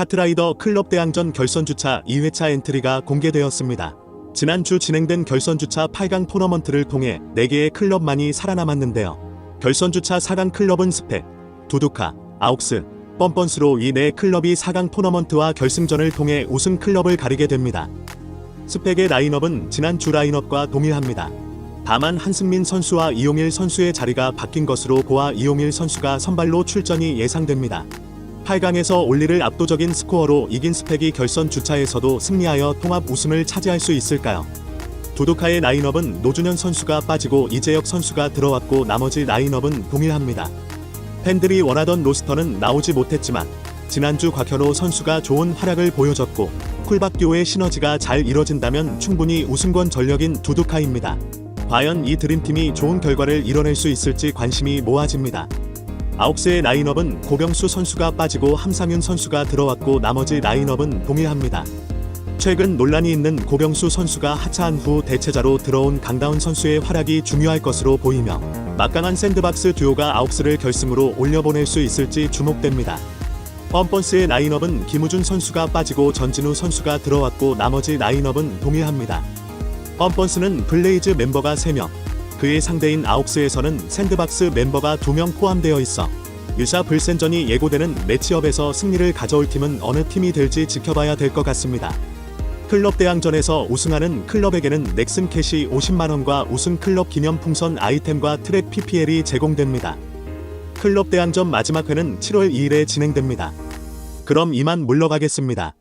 카트라이더 클럽 대항전 결선 주차 2회차 엔트리가 공개되었습니다. 지난주 진행된 결선 주차 8강 토너먼트를 통해 4개의 클럽만이 살아남았는데요. 결선 주차 4강 클럽은 스펙, 두두카, 아욱스, 뻔뻔스로 이 네 클럽이 4강 토너먼트와 결승전을 통해 우승 클럽을 가리게 됩니다. 스펙의 라인업은 지난주 라인업과 동일합니다. 다만 한승민 선수와 이용일 선수의 자리가 바뀐 것으로 보아 이용일 선수가 선발로 출전이 예상됩니다. 8강에서 올리를 압도적인 스코어로 이긴 스펙이 결선 주차에서도 승리하여 통합 우승을 차지할 수 있을까요? 도도카의 라인업은 노준현 선수가 빠지고 이재혁 선수가 들어왔고 나머지 라인업은 동일합니다. 팬들이 원하던 로스터는 나오지 못했지만 지난주 곽현호 선수가 좋은 활약을 보여줬고 쿨박 듀오의 시너지가 잘 이뤄진다면 충분히 우승권 전력인 두두카입니다. 과연 이 드림팀이 좋은 결과를 이뤄낼 수 있을지 관심이 모아집니다. 아홉스의 라인업은 고병수 선수가 빠지고 함상윤 선수가 들어왔고 나머지 라인업은 동일합니다. 최근 논란이 있는 고병수 선수가 하차한 후 대체자로 들어온 강다운 선수의 활약이 중요할 것으로 보이며 막강한 샌드박스 듀오가 아홉스를 결승으로 올려보낼 수 있을지 주목됩니다. 뻔뻔스의 라인업은 김우준 선수가 빠지고 전진우 선수가 들어왔고 나머지 라인업은 동일합니다. 뻔뻔스는 블레이즈 멤버가 3명, 그의 상대인 아홉스에서는 샌드박스 멤버가 2명 포함되어 있어 유사 불센전이 예고되는 매치업에서 승리를 가져올 팀은 어느 팀이 될지 지켜봐야 될 것 같습니다. 클럽 대항전에서 우승하는 클럽에게는 넥슨 캐시 50만원과 우승 클럽 기념 풍선 아이템과 트랙 PPL이 제공됩니다. 클럽 대항전 마지막 회는 7월 2일에 진행됩니다. 그럼 이만 물러가겠습니다.